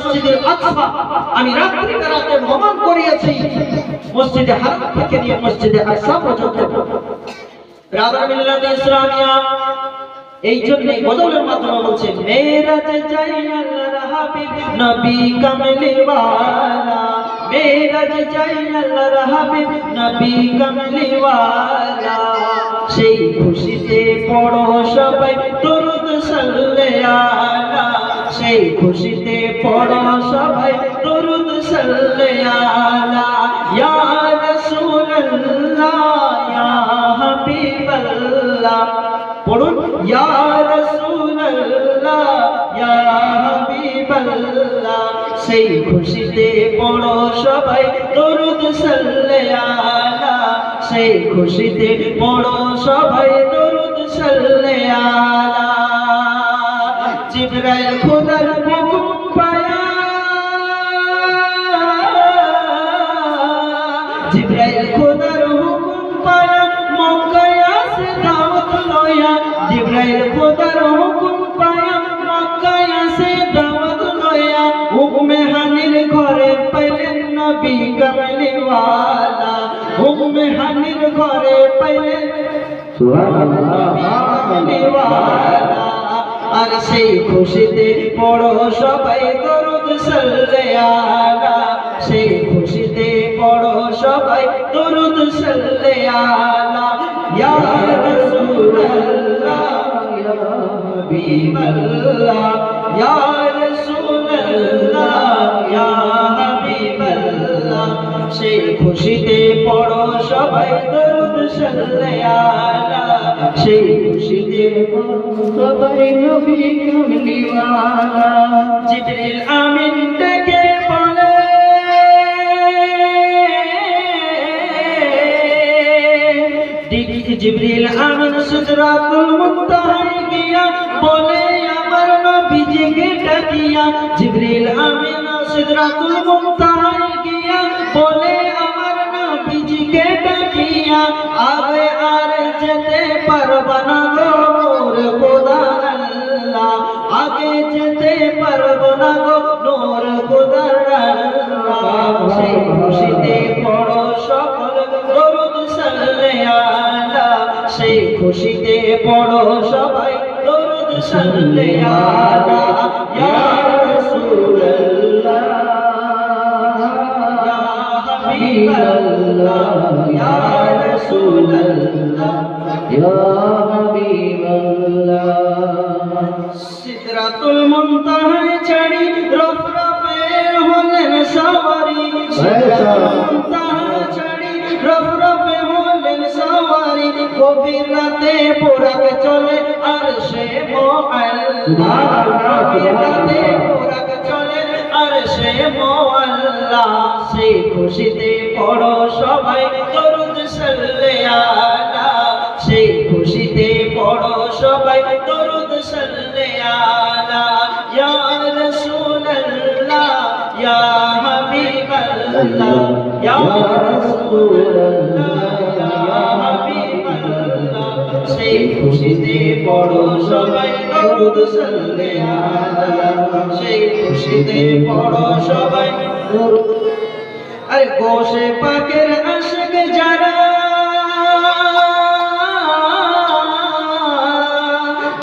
মসজিদে আকসা আমি রাত্রি রাতে ভ্রমণ করিয়েছি। মসজিদে হারাম থেকে নিয়ে মসজিদে আকসা পর্যন্ত। মিল্লাত ইসলামিয়া, এই জন্যই বদলের মাধ্যমে বলছে আল্লাহর হাবিব, নবী আল্লাহর হাবিব, নবী সেই খুশিতে পড়ো সবাই, দরুদ সাল্লে আলা। সেই খুশিতে পড়ো সবাই দরুদ সাল্লে আলা ইয়া রাসূলুল্লাহ, ইয়া পড়ুন, ইয়া রাসূলুল্লাহ, ইয়া সেই খুশিতে পড়ো সবাই দরুদ সাল্লে আলা সেই খুশিতে পড়ো সবাই দরুদ সাল্লে জিবরাইল খোদার হুকুম পায়া। জিবরাইল খোদার হুকুম পায়া মক্কায় আসে দাওয়াত লয়া। জিবরাইল খোদার হুকুম পায়া মক্কায় আসে দাওয়াত লয়া। হুকুমে হানির ঘরে পাইলেন নবী কামলিওয়ালা হুকুমে হানির ঘরে পাইলেন কামলিওয়ালা আর সেই খুশিতে পড়ো সবাই দরুদ সাল্লে সেই খুশিতে পড়ো সবাই দরুদ সাল্লে আলা। ইয়া রাসূলুল্লাহ, ইয়া হাবিবাল্লাহ, ইয়া রাসূলুল্লাহ, ইয়া হাবিবাল্লাহ। সেই খুশিতে পড়ো সবাই দরুদ সাল্লে সেই খুশিতে সবাই নবী কামলিওয়ালা জিবরিল আমিন ডেকে বলে জিবরিল আমিন সুজরাতুল মুনতাহায় গিয়া বলে, আমার নবীজিকে ডাকিয়া জিবরিল আমিন সুজরাতুল মুনতাহায় পড়ো সবাই দরুদ সাল্লে আলা ইয়া রাসূলুল্লাহ। ইয়া হাবিবাল্লাহ ইয়া রাসূলুল্লাহ। সিদরাতুল মুনতাহায় ছাড়ি রফরফে হলেন সিদরাতুল রাতে পোরাক চলে, আর সে রাতে পোরাক চলে, আর সে মোআল্লা সেই খুশিতে পড়ো সবাই। খুশিতে পড়ো সবাই, দরুদ সাল্লে সেই খুশিতে পড়ো সবাই আরে গোশে পাকের আশিক যারা।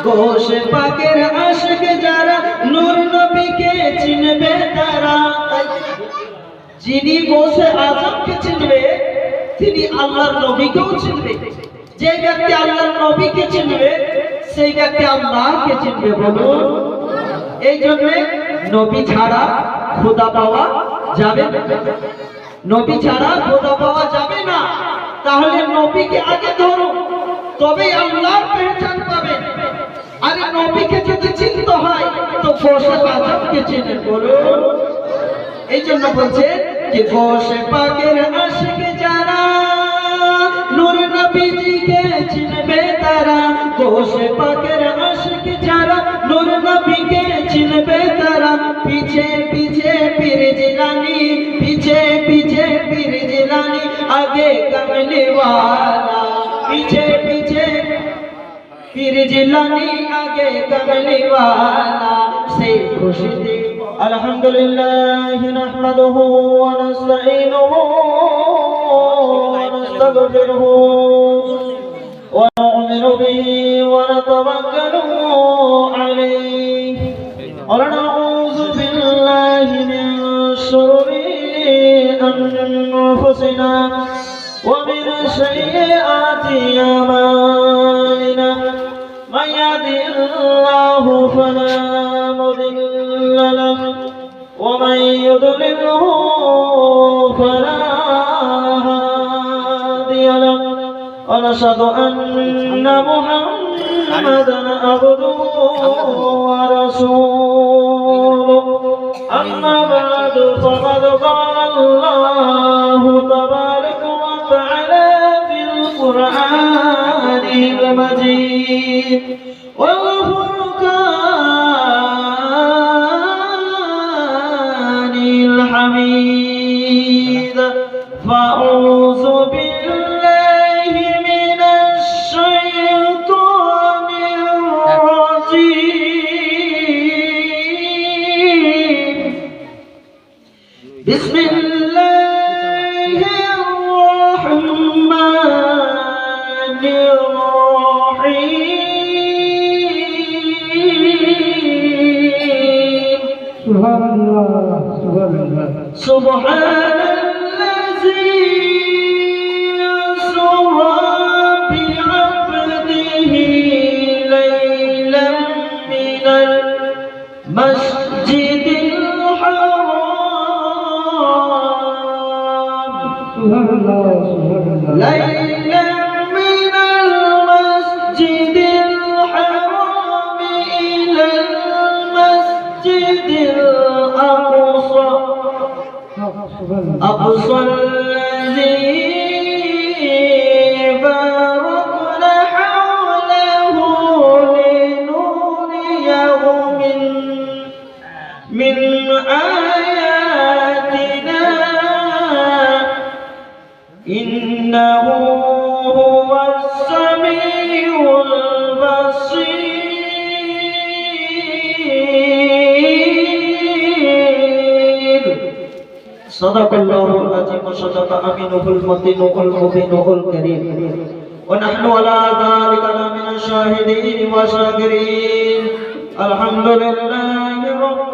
গোশে পাকের আশিক যারা, নূর নবীকে চিনবে তারা। যিনি গোশে আজমকে চিনবে, তিনি আল্লাহর নবীকেও চিনবে। যে ব্যক্তি আল্লাহর নবীকে চিনবে, সেই ব্যক্তি আল্লাহকে চিনবে বলুন। এই জন্য নবী ছাড়া খোদা পাওয়া যাবে না। নবী ছাড়া খোদা পাওয়া যাবে না। তাহলে নবীকে আগে ধরো তবে আল্লাহর পেহচান পাবে। আরে নবীকে যদি চিনতে হয়, তো গোসে আজমকে চিনে বলুন। এই জন্য বলছে যে গোসে পাকের আশিক নবীজিকে চিনবে তারা। কোষে পাকের আশিক যারা, নূর নবীকে চিনবে তারা। পিছে পিছে পিরজিলানি পিছে পিছে পিরজিলানি আগে কামলিওয়ালা। পিছে পিছে পিরজিলানি আগে কামলিওয়ালা। সেই খুশিতে আলহামদুলিল্লাহ, নাহমাদুহু ওয়া نستعينه ونستغفره ونؤمن به ونتوكل عليه ونعوذ بالله من شرور أنفسنا ومن سيئات أعمالنا من يهده الله فلا مضل له ومن يضلله ونشهد أن محمدا عبده ورسوله. أما بعد فقد قال الله تبارك وتعالى في القرآن المجيد. من آياتنا. إنه هو السميع البصير. صدق الله العظيم وصدق أمينه المتين المبين الكريم ونحن على ذلك لمن الشاهدين. والشاكرين الحمد لله.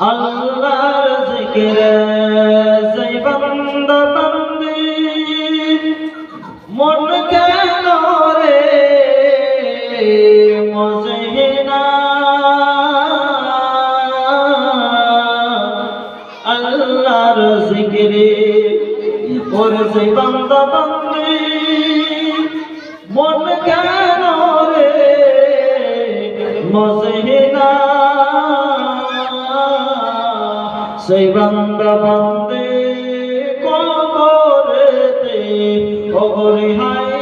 আল্লাহর জিকিরে। সেই বান্দা বন্দে কবরেতে কবরি হাই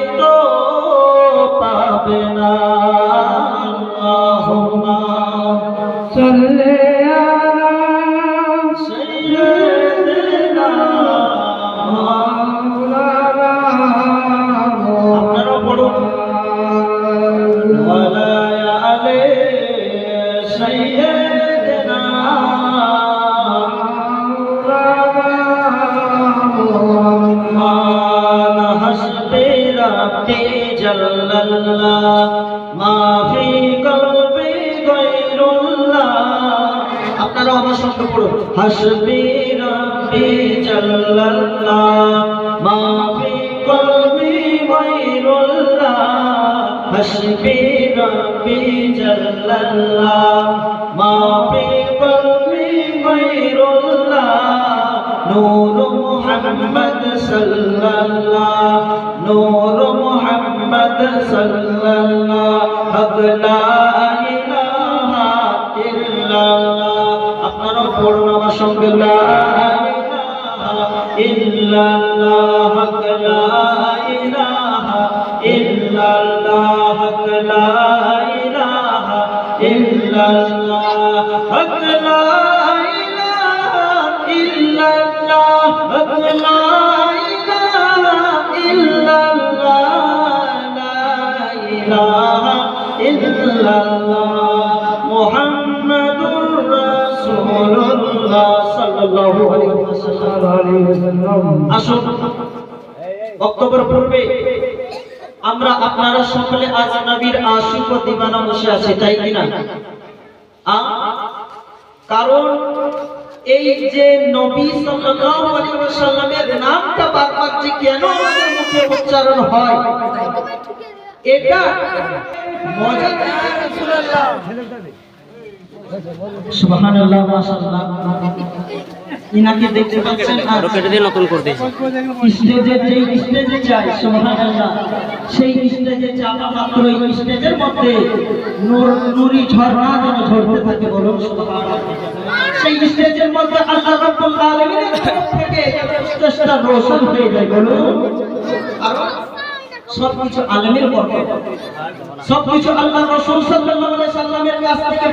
ربي جل الله ما في قلبي غير الله আপনারা আমার সঙ্গে পড়ুন হাসবি রব্বি জাল্লাল্লাহ মা ফি কলবি গায়রুল্লাহ হাসবি রব্বি জাল্লাল্লাহ মা ফি কলবি গায়রুল্লাহ নূর মুহাম্মদ সাল্লাল্লাহ নূর মুহাম্মদ মোহাম্মদ সাল্লাল্লাহু। লা ইলাহা ইল্লাল্লাহ। আপনারা পড়ুন আমার সঙ্গে। লা ইলাহা ইল্লাল্লাহ। লা ইলাহা ইল্লাল্লাহ। লা ইলাহা ইল্লাল্লাহ। আসুন অক্টোবর পূর্বে আমরা আপনারা সকলে আজ নবীর আশিক দিবানা বসে আছি, তাই কিনা কারণ এই যে নবী সাল্লাল্লাহু আলাইহি নামটা বারবার যে কেন আমাদের মুখে উচ্চারণ হয় এটা মজা সুবহানাল্লাহ মাশাআল্লাহ। ইনাকে দেখতে পাচ্ছেন আর কেটে দিয়ে নতুন করে দিয়েছি। স্টেজে যে স্টেজে যায় সুবহানাল্লাহ সেই স্টেজে চাপা মাত্র এই স্টেজের মধ্যে নূর নুরি ঝর্ণা যেন ঝরতে থাকে বলুন সুবহানাল্লাহ। সেই স্টেজের মধ্যে আল্লাহ রাব্বুল আলামিনের থেকে স্টেজটা রোশন হয়ে যায় বলুন। সবকিছু আলমের সবকিছু আল্লাহ সাল্লামের কাছ থেকে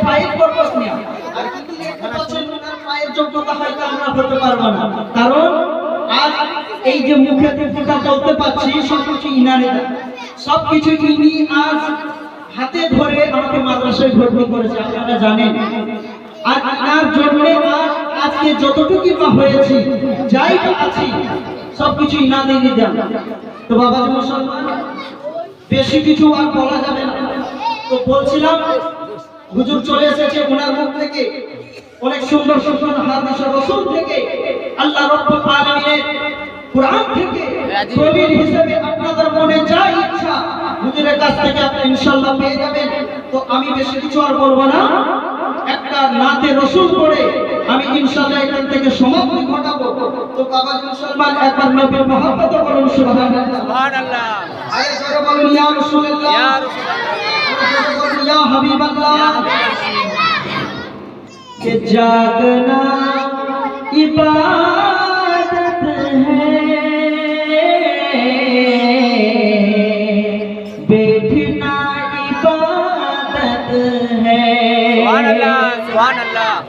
হতে ধরে আমাকে করেছে জানেন। আর জন্য যতটুকু হয়েছি, যাই আছি, সবকিছু ইনাদের দেন তো বাবাজি মুসলমান বেশি কিছু আর বলা যাবে না। তো বলছিলাম, হুজুর চলে এসেছে ওনার মুখ থেকে। অনেক সুন্দর সুন্দর হাদিস রাসূল থেকে আল্লাহ রাব্বুল কোরআন থেকে। দলিল হিসেবে আপনাদের মনে যা ইচ্ছা, হুজুরের কাছ থেকে আপনি ইনশাআল্লাহ পেয়ে যাবেন। তো আমি বেশি কিছু আর বলব না। নাতে রসুল পড়ে আমি ইনশাআল্লাহ এখান থেকে সমাপ্তি ঘটাবো। তো মুসলমান একবার নবীর মহব্বত সুবহানাল্লাহ। সুবহানাল্লাহ। ইয়া রাসূলুল্লাহ। ইয়া রাসূলুল্লাহ। ইয়া হাবিবাল্লাহ। কে জাগনা ইবাদত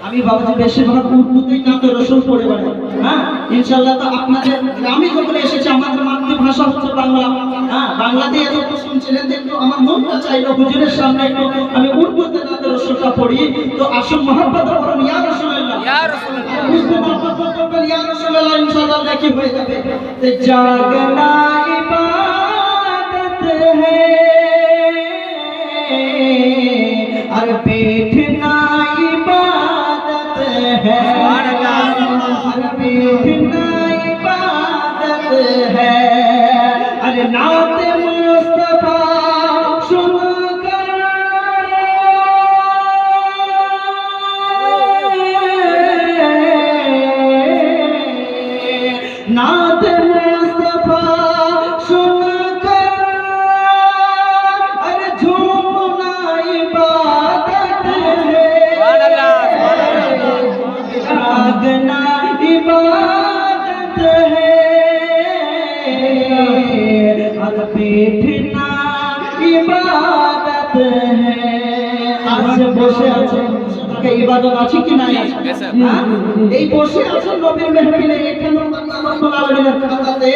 আমি বাবাজি বেশিরভাগ উর্দুতেই কাতে রসুল পড়ে বেড়াই হ্যাঁ? ইনশাআল্লাহ তো আপনাদের গ্রামে যখন এসেছে আমাদের মাতৃভাষা হচ্ছে বাংলা হ্যাঁ? বাংলাতে এত শুনছিলেন কিন্তু আমার মনটা চাইলো হুজুরের সামনে একটু আমি উর্দুতে কাতে রসুলটা পড়ি। তো আসুন মহব্বত করুন ইয়া রাসূলুল্লাহ। ইয়া করবেন ইয়া রাসূলুল্লাহ ইনশাআল্লাহ দেখি হয়ে যাবে। জাগনা اپنا عبادت ہے۔ ارے نات مصطفیٰ سن کر نات مصطفیٰ سن کر ارے جھومنا عبادت ہے इबादत है और बैठना इबादत है आज বসে আছেন তাকে ইবাদত আছে কি নাই আছে? Yes, sir. হ্যাঁ? এই বসে আছেন নবীর মেহফিলে এখানে আল্লাহ রাব্বুল আলামিনের খাতাতে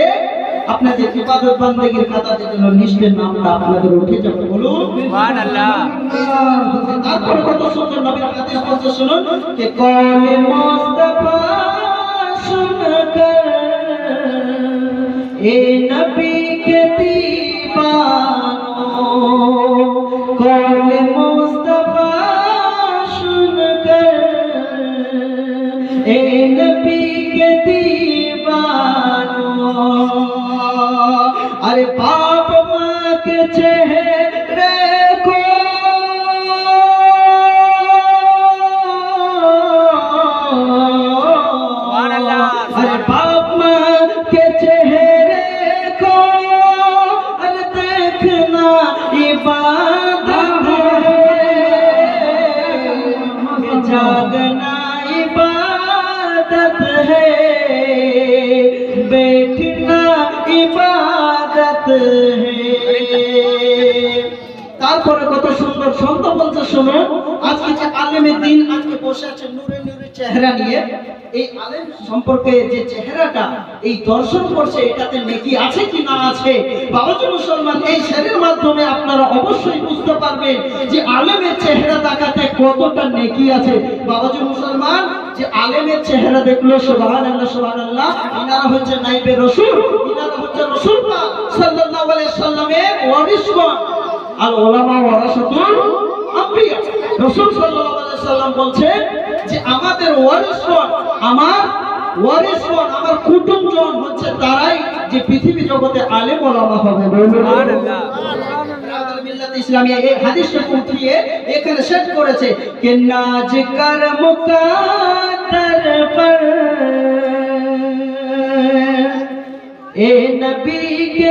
আপনাদের ইবাদত বান্দেগীর খাতাতে যেন লিস্টের নামটা আপনাদের উঠে যাবে বলুন সুবহানাল্লাহ তারপরে কত সুন্দর নবীর হাদিস বলছে শুনুন যে কলে মুস্তাফা এ নবী কে তারপরে কত সুন্দর শব্দ বলছে শোনো। আজকে যে আলেমের দিন, আজকে বসে আছে নূরে নূরে চেহারা নিয়ে। এই আলেম সম্পর্কে যে চেহারাটা, এই দর্শন করছে, এটাতে নেকি আছে কি না আছে? বাবাজি মুসলমান, এই শেরের মাধ্যমে আপনারা অবশ্যই বুঝতে পারবেন যে আলেমের চেহারা দেখাতে কতটা নেকি আছে। বাবাজি মুসলমান, যে আলেমের চেহারা দেখল সুবহান আল্লাহ সুবহান আল্লাহ ইনারা হচ্ছে নাইবে রসুল, ইনারা হচ্ছে রসুল সাল্লাল্লাহু আলাইহি সাল্লামের ওয়ারিসগণ আর ওলামা ওয়ারাসাতুল আম্বিয়া। রাসূল সাল্লাল্লাহু আলাইহি সাল্লাম বলছেন যে আমাদের ওয়ারিসগণ আমার ওয়ারিসগণ আমার কুটুমজন হচ্ছে তারাই যে পৃথিবী জগতে আলেম ওলামা হবে। সুবহানাল্লাহ। মিল্লাত ইসলামিয়া এই হাদিসটা এখানে সেট করেছে কে নাজ কর মুকাদ্দার পর এ নবী কে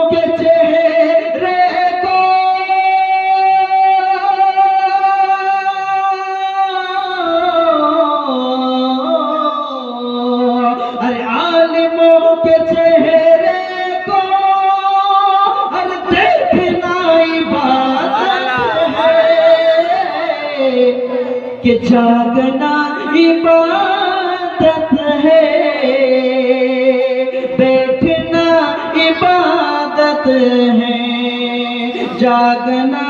جاگنا عبادت ہے۔ بیٹھنا عبادت ہے۔ جاگنا